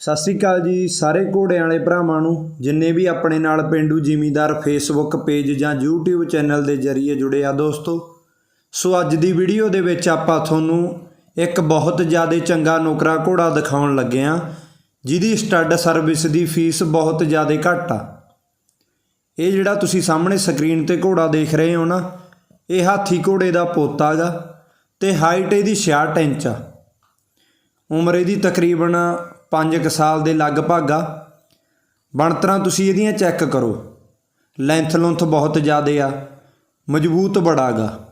ਸਤਿ ਸ੍ਰੀ ਅਕਾਲ ਜੀ ਸਾਰੇ ਘੋੜਿਆਂ ਵਾਲੇ ਭਰਾਵਾਂ ਨੂੰ, ਜਿੰਨੇ ਵੀ ਆਪਣੇ ਨਾਲ ਪਿੰਡੂ ਜ਼ਿਮੀਂਦਾਰ ਫੇਸਬੁੱਕ ਪੇਜ ਜਾਂ YouTube ਚੈਨਲ ਦੇ ਜ਼ਰੀਏ ਜੁੜੇ ਆ ਦੋਸਤੋ, ਸੋ ਅੱਜ ਦੀ ਵੀਡੀਓ ਦੇ ਵਿੱਚ ਆਪਾਂ ਤੁਹਾਨੂੰ ਇੱਕ ਬਹੁਤ ਜ਼ਿਆਦਾ ਚੰਗਾ ਨੌਕਰਾ ਘੋੜਾ ਦਿਖਾਉਣ ਲੱਗੇ ਆ ਜਿਹਦੀ ਸਟੱਡ ਸਰਵਿਸ ਦੀ ਫੀਸ ਬਹੁਤ ਜ਼ਿਆਦਾ ਘੱਟ ਆ। ਇਹ ਜਿਹੜਾ ਤੁਸੀਂ ਸਾਹਮਣੇ ਸਕਰੀਨ ਤੇ ਘੋੜਾ ਦੇਖ ਰਹੇ ਹੋ ਨਾ, ਇਹ ਹਾਥੀ ਘੋੜੇ ਦਾ ਪੋਤਾ ਗਾ ਤੇ ਹਾਈਟ ਇਹਦੀ 66 ਇੰਚ ਆ। ਉਮਰ ਇਹਦੀ ਤਕਰੀਬਨ 5 ਸਾਲ ਦੇ ਲਗਭਗ ਆ। ਬਣਤਰਾਂ ਤੁਸੀਂ ਇਹਦੀਆਂ ਚੈੱਕ ਕਰੋ। ਲੈਂਥ ਲੁੰਥ ਬਹੁਤ ਜ਼ਿਆਦੇ ਆ। ਮਜ਼ਬੂਤ ਬੜਾ ਗਾ।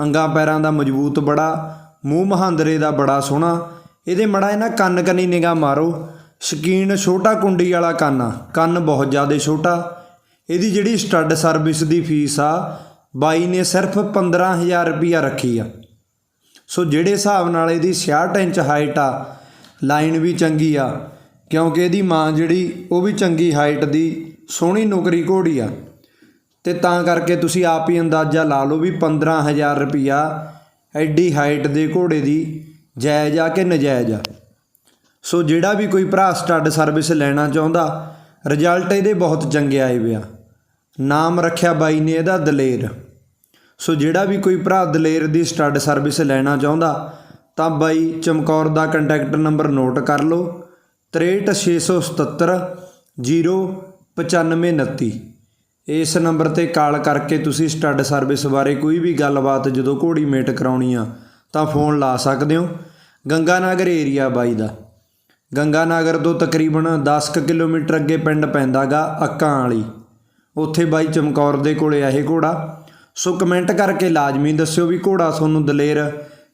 ਅੰਗਾਂ ਪੈਰਾਂ ਦਾ ਮਜ਼ਬੂਤ ਬੜਾ, ਮੂੰਹ ਮਹਾਂਦਰੇ ਦਾ ਬੜਾ ਸੋਹਣਾ। ਇਹਦੇ ਮੜਾ ਇਹਨਾਂ ਕੰਨ ਕੰਨੀ ਨਿਗਾਹ ਮਾਰੋ। ਸ਼ਕੀਨ ਛੋਟਾ ਕੁੰਡੀ ਵਾਲਾ ਕੰਨ ਆ। ਕੰਨ ਬਹੁਤ ਜ਼ਿਆਦਾ ਛੋਟਾ। ਇਹਦੀ ਜਿਹੜੀ ਸਟੱਡ ਸਰਵਿਸ ਦੀ ਫੀਸ ਆ, ਬਾਈ ਨੇ ਸਿਰਫ 15000 ਰੁਪਿਆ ਰੱਖੀ ਆ। ਸੋ ਜਿਹੜੇ ਹਿਸਾਬ ਨਾਲ ਇਹਦੀ 66 ਇੰਚ ਹਾਈਟ ਆ ਲਾਈਨ ਵੀ ਚੰਗੀ ਆ, ਕਿਉਂਕਿ ਇਹਦੀ ਮਾਂ ਜਿਹੜੀ, ਉਹ ਵੀ ਚੰਗੀ ਹਾਈਟ ਦੀ ਸੋਹਣੀ ਨੌਕਰੀ ਘੋੜੀ ਆ। ਤੇ ਤਾਂ ਕਰਕੇ ਤੁਸੀਂ ਆਪ ਹੀ ਅੰਦਾਜ਼ਾ ਲਾ ਲਓ ਵੀ 15000 ਰੁਪਿਆ ਐਡੀ ਹਾਈਟ ਦੇ ਘੋੜੇ ਦੀ ਜਾਇਜ਼ ਆ ਕਿ ਨਜਾਇਜ਼ ਆ। ਸੋ ਜਿਹੜਾ ਵੀ ਕੋਈ ਭਰਾ ਸਟੱਡ ਸਰਵਿਸ ਲੈਣਾ ਚਾਹੁੰਦਾ ਰਿਜ਼ਲਟ ਇਹਦੇ ਬਹੁਤ ਚੰਗੇ ਆਏ ਵੇ ਨਾਮ ਰੱਖਿਆ ਬਾਈ ਨੇ ਇਹਦਾ ਦਲੇਰ। ਸੋ ਜਿਹੜਾ ਵੀ ਕੋਈ ਭਰਾ ਦਲੇਰ ਦੀ ਸਟੱਡ ਸਰਵਿਸ ਲੈਣਾ ਚਾਹੁੰਦਾ ਤਾਂ ਬਾਈ ਚਮਕੌਰ ਦਾ ਕੰਟੈਕਟ ਨੰਬਰ ਨੋਟ ਕਰ ਲਓ। 63677 09529 ਇਸ ਨੰਬਰ ਤੇ ਕਾਲ ਕਰਕੇ ਤੁਸੀਂ ਸਟੱਡ ਸਰਵਿਸ ਬਾਰੇ ਕੋਈ ਵੀ ਗੱਲਬਾਤ ਜਦੋਂ ਘੋੜੀ ਮੇਟ ਕਰਾਉਣੀ ਆ, ਤਾਂ ਫੋਨ ਲਾ ਸਕਦੇ ਹੋ। ਗੰਗਾਨਗਰ ਏਰੀਆ ਬਾਈ ਦਾ। ਗੰਗਾਨਗਰ ਤੋਂ ਤਕਰੀਬਨ 10 ਕੁ ਕਿਲੋਮੀਟਰ ਅੱਗੇ ਪਿੰਡ ਪੈਂਦਾਗਾ ਅੱਕਾਂ ਵਾਲੀ। ਉੱਥੇ ਬਾਈ ਚਮਕੌਰ ਦੇ ਕੋਲੇ ਆ ਇਹ ਘੋੜਾ। ਸੋ ਕਮੈਂਟ ਕਰਕੇ ਲਾਜ਼ਮੀ ਦੱਸਿਓ ਵੀ ਘੋੜਾ ਤੁਹਾਨੂੰ ਦਲੇਰ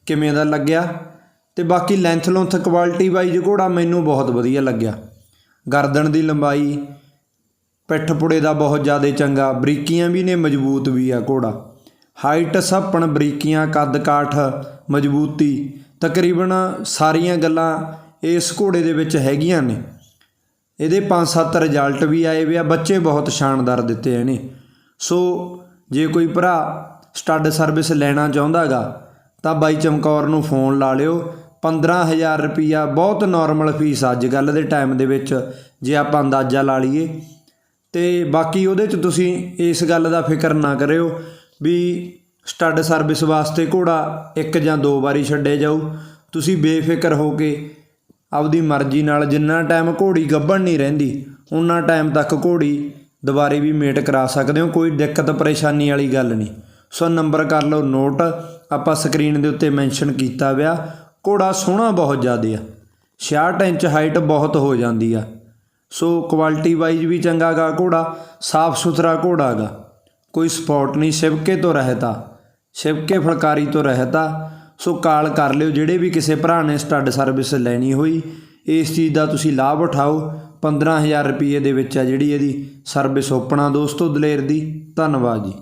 ਕਿਵੇਂ ਦਾ ਲੱਗਿਆ ਤੇ ਬਾਕੀ ਲੈਂਥ ਲੁੰਥ ਕੁਆਲਿਟੀ ਵਾਈਜ਼ ਘੋੜਾ ਮੈਨੂੰ ਬਹੁਤ ਵਧੀਆ ਲੱਗਿਆ। ਗਰਦਨ ਦੀ ਲੰਬਾਈ, ਪਿੱਠ ਪੁੜੇ ਦਾ ਬਹੁਤ ਜ਼ਿਆਦਾ ਚੰਗਾ, ਬਰੀਕੀਆਂ ਵੀ ਨੇ ਮਜ਼ਬੂਤ ਵੀ ਆ ਘੋੜਾ। ਹਾਈਟ ਸੱਪਣ, ਬਰੀਕੀਆਂ, ਕੱਦ ਕਾਠ, ਮਜ਼ਬੂਤੀ, ਤਕਰੀਬਨ ਸਾਰੀਆਂ ਗੱਲਾਂ ਇਸ ਘੋੜੇ ਦੇ ਵਿੱਚ ਹੈਗੀਆਂ ਨੇ। ਇਹਦੇ 5-7 ਰਿਜ਼ਲਟ ਵੀ ਆਏ ਵੇ ਆ, ਬੱਚੇ ਬਹੁਤ ਸ਼ਾਨਦਾਰ ਦਿੱਤੇ ਇਹਨੇ। ਸੋ ਜੇ ਕੋਈ ਭਰਾ ਸਟੱਡ ਸਰਵਿਸ ਲੈਣਾ ਚਾਹੁੰਦਾਗਾ ਤਾਂ ਬਾਈ ਚਮਕੌਰ ਨੂੰ ਫੋਨ ਲਾ ਲਿਓ। 15000 ਰੁਪਈਆ ਬਹੁਤ ਨਾਰਮਲ ਫੀਸ ਅੱਜ ਕੱਲ ਦੇ ਟਾਈਮ ਦੇ ਵਿੱਚ, ਜੇ ਆਪਾਂ ਅੰਦਾਜ਼ਾ ਲਾ ਲਈਏ। ਤੇ ਬਾਕੀ ਉਹਦੇ 'ਚ ਤੁਸੀਂ ਇਸ ਗੱਲ ਦਾ ਫਿਕਰ ਨਾ ਕਰਿਓ ਵੀ ਸਟੱਡ ਸਰਵਿਸ ਵਾਸਤੇ ਘੋੜਾ ਇੱਕ ਜਾਂ ਦੋ ਵਾਰੀ ਛੱਡੇ ਜਾਊ। ਤੁਸੀਂ ਬੇਫਿਕਰ ਹੋ ਕੇ ਆਪਦੀ ਮਰਜ਼ੀ ਨਾਲ ਜਿੰਨਾ ਟਾਈਮ ਘੋੜੀ ਗੱਭਣ ਨਹੀਂ ਰਹਿੰਦੀ, ਉਨਾ ਟਾਈਮ ਤੱਕ ਘੋੜੀ ਦੁਬਾਰੇ ਵੀ ਮੇਟ ਕਰਾ ਸਕਦੇ ਹੋ, ਕੋਈ ਦਿੱਕਤ ਪਰੇਸ਼ਾਨੀ ਵਾਲੀ ਗੱਲ ਨਹੀਂ। ਸੋ ਨੰਬਰ ਕਰ ਲਓ ਨੋਟ। ਆਪਾਂ ਸਕਰੀਨ ਦੇ ਉੱਤੇ ਮੈਂਸ਼ਨ ਕੀਤਾ ਵਿਆ। ਘੋੜਾ ਸੋਹਣਾ ਬਹੁਤ ਜ਼ਿਆਦਾ ਆ। 66 ਇੰਚ ਹਾਈਟ ਬਹੁਤ ਹੋ ਜਾਂਦੀ ਆ। ਸੋ ਕੁਆਲਿਟੀ ਵਾਈਜ਼ ਵੀ ਚੰਗਾ ਗਾ ਘੋੜਾ, ਸਾਫ਼ ਸੁਥਰਾ ਘੋੜਾ ਗਾ। ਕੋਈ ਸਪੌਟ ਨਹੀਂ, ਸਿਵਕੇ ਤੋਂ ਰਹਿਤਾ। ਸਿਵਕੇ ਫਲਕਾਰੀ ਤੋਂ ਰਹਿਤਾ। ਸੋ ਕਾਲ ਕਰ ਲਿਓ, ਜਿਹੜੇ ਵੀ ਕਿਸੇ ਭਰਾ ਨੇ ਸਟੱਡ ਸਰਵਿਸ ਲੈਣੀ ਹੋਈ, ਇਸ ਚੀਜ਼ ਦਾ ਤੁਸੀਂ ਲਾਭ ਉਠਾਓ। 15000 ਰੁਪਏ ਦੇ ਵਿੱਚ ਆ ਜਿਹੜੀ ਇਹਦੀ ਸਰਵਿਸ ਓਪਣਾ ਦੋਸਤੋ ਦਲੇਰ ਦੀ। ਧੰਨਵਾਦ ਜੀ।